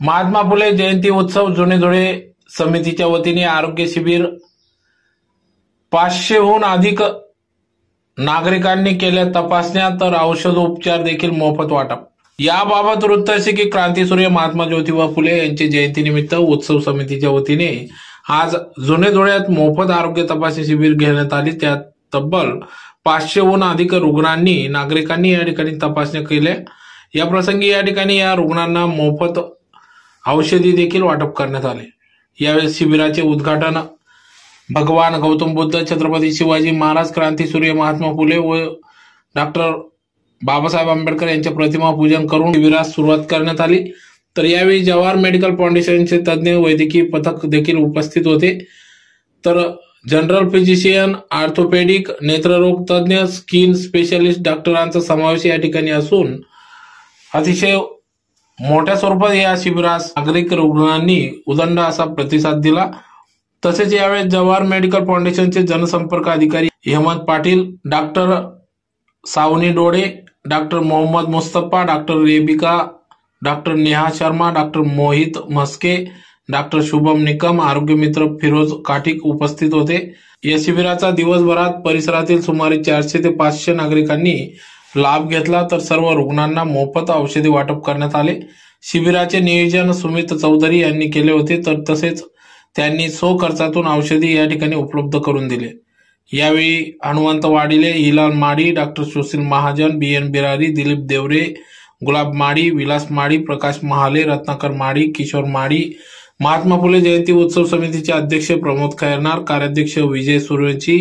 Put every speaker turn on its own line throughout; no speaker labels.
महात्मा फुले जयंती उत्सव जुने धुळे समितीच्या वतीने आरोग्य शिबिर. पाचशेहून अधिक नागरिकांनी केल्या तपासण्या तर औषध उपचार देखील मोफत वाटप. याबाबत वृत्त असे की क्रांतीसूर्य महात्मा ज्योतिबा फुले यांची जयंतीनिमित्त उत्सव समितीच्या वतीने आज जुने धुळ्यात मोफत आरोग्य तपासणी शिबिर घेण्यात आली. त्यात तब्बल पाचशेहून अधिक रुग्णांनी नागरिकांनी या ठिकाणी तपासण्या केल्या. या प्रसंगी या ठिकाणी या रुग्णांना मोफत औषधी देखील वाटप करण्यात आले. यावेळी शिबिराचे उद्घाटन भगवान गौतम बुद्ध छत्रपती शिवाजी महाराज क्रांती सूर्य महात्मा फुले व डॉक्टर बाबासाहेब आंबेडकर यांच्या प्रतिमा पूजन करून शिबिरास सुरुवात करण्यात आली. तर यावेळी जवाहर मेडिकल फाउंडेशनचे तज्ज्ञ वैद्यकीय पथक देखील उपस्थित होते. तर जनरल फिजिशियन आर्थोपेडिक नेत्ररोग तज्ज्ञ स्किन स्पेशलिस्ट डॉक्टरांचा समावेश या ठिकाणी असून अतिशय मोठ्या स्वरूपात या शिबिरास नागरिक रुग्णांनी उदंड असा प्रतिसाद दिला. तसेच यावेळी जवाहर मेडिकल फाउंडेशनचे जनसंपर्क अधिकारी Hemant Patil doctor Savani Dole doctor Mohammed Mustafa doctor Rebecca doctor Neha Sharma doctor Mohit Mhaske doctor Shubham Nikam आरोग्य मित्र फिरोज काठिक उपस्थित होते. या शिबिराचा दिवसभरात परिसरातील सुमारे चारशे ते पाचशे नागरिकांनी लाभ घेतला तर सर्व रुग्णांना मोफत औषधी वाटप करण्यात आले. शिबिराचे नियोजन सुमित चौधरी यांनी केले होते तर तसेच त्यांनी सो खर्चातून औषधी या ठिकाणी उपलब्ध करून दिले. यावेळी Hanumant Wadile Hilal Madi doctor Sushil Mahajan B N Birari Dilip Deore Gulab Madi Vilas माडी प्रकाश महाले रत्नाकर माडी किशोर माडी महात्मा फुले जयंती उत्सव समितीचे अध्यक्ष प्रमोद खैरनार कार्याध्यक्ष विजय सूर्यवंशी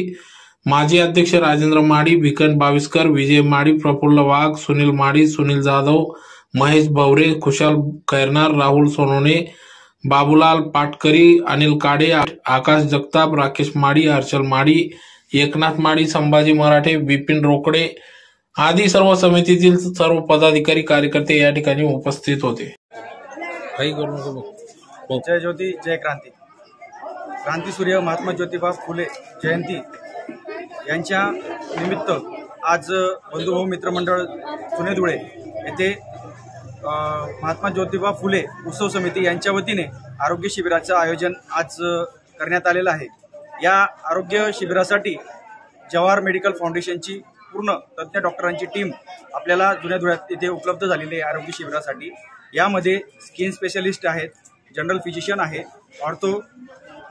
माजी अध्यक्ष राजेंद्र माडी भिकन बाविस्कर विजय माडी प्रफुल्ल वाघ सुनील माडी सुनील जाधव महेश भवरे खुशाल खैरनार राहुल सोनोने बाबूलाल पाटकरी अनिल काडे आकाश जगताप राकेश माडी हर्षल माडी एकनाथ माडी संभाजी मराठे विपिन रोकडे आदी सर्व समितीतील सर्व पदाधिकारी कार्यकर्ते या ठिकाणी उपस्थित होते.
जय ज्योती जय क्रांती. क्रांतीसूर्य महात्मा ज्योतिबा फुले जयंती. यांच्या निमित्त आज बंधुभाऊ मित्रमंडळ जुने धुळे येथे महात्मा ज्योतिबा फुले उत्सव समिती यांच्या वतीने आरोग्य शिबिराचं आयोजन आज करण्यात आलेलं आहे. या आरोग्य शिबिरासाठी जवाहर मेडिकल फाउंडेशनची पूर्ण तज्ज्ञ डॉक्टरांची टीम आपल्याला जुन्या धुळ्यात इथे उपलब्ध झालेली आहे आरोग्य शिबिरासाठी. यामध्ये स्किन स्पेशलिस्ट आहेत जनरल फिजिशियन आहे ऑर्थो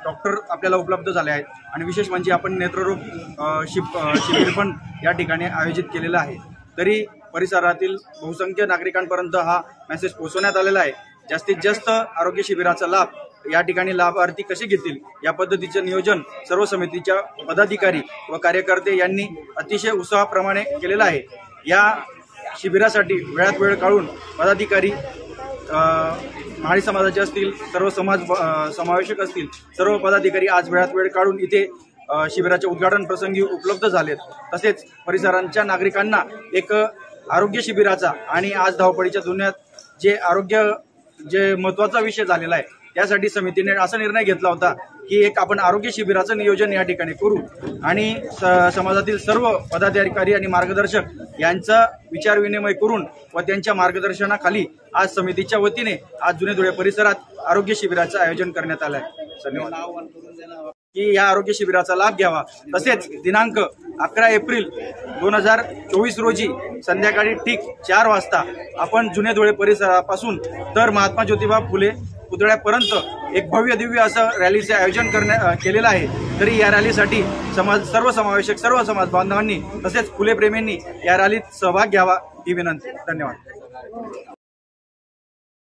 डॉक्टर आपल्याला उपलब्ध झाले आहेत. आणि विशेष म्हणजे आपण नेत्ररोग शिप शिबिर पण या ठिकाणी आयोजित केलेलं आहे. तरी परिसरातील बहुसंख्य नागरिकांपर्यंत हा मेसेज पोहोचवण्यात आलेला आहे. जास्तीत जास्त आरोग्य शिबिराचा लाभ या ठिकाणी लाभार्थी कसे घेतील? या पद्धतीचं नियोजन सर्व समितीच्या पदाधिकारी व कार्यकर्ते यांनी अतिशय उत्साहाप्रमाणे केलेलं आहे. या शिबिरासाठी वेळात वेळ काढून पदाधिकारी महाडी समाजाचे असतील सर्व समाज समावेशक असतील सर्व पदाधिकारी आज वेळात वेळ काढून इथे शिबिराचे शिबिराच्या उद्घाटन प्रसंगी उपलब्ध झालेत. तसेच परिसरांच्या नागरिकांना एक आरोग्य शिबिराचा आणि आज धावपळीच्या दुनियात जे आरोग्य जे महत्त्वाचा विषय झालेला आहे त्यासाठी समितीने असा निर्णय घेतला होता की एक आपण आरोग्य शिबिराचं नियोजन या ठिकाणी करू. आणि स- समाजातील सर्व पदाधिकारी आणि मार्गदर्शक यांचा विचार विनिमय करून व त्यांच्या मार्गदर्शनाखाली आज समितीच्या वतीने आज जुने धुळे परिसरात आरोग्य शिबिराचं आयोजन करण्यात आलं आहे धन्यवाद. की या आरोग्य शिबिराचा लाभ घ्यावा. तसेच दिनांक अकरा एप्रिल दोन हजार चोवीस रोजी संध्याकाळी ठीक चार वाजता आपण जुने धुळे परिसरापासून तर महात्मा ज्योतिबा फुले पुतळ्यापर्यंत एक भव्य दिव्य असं रॅलीचे आयोजन करण्या केलेलं आहे. तरी या रॅलीसाठी समाज सर्व समावेशक सर्व समाज बांधवांनी तसेच फुलेप्रेमींनी या रॅलीत सहभाग घ्यावा ही विनंती. धन्यवाद.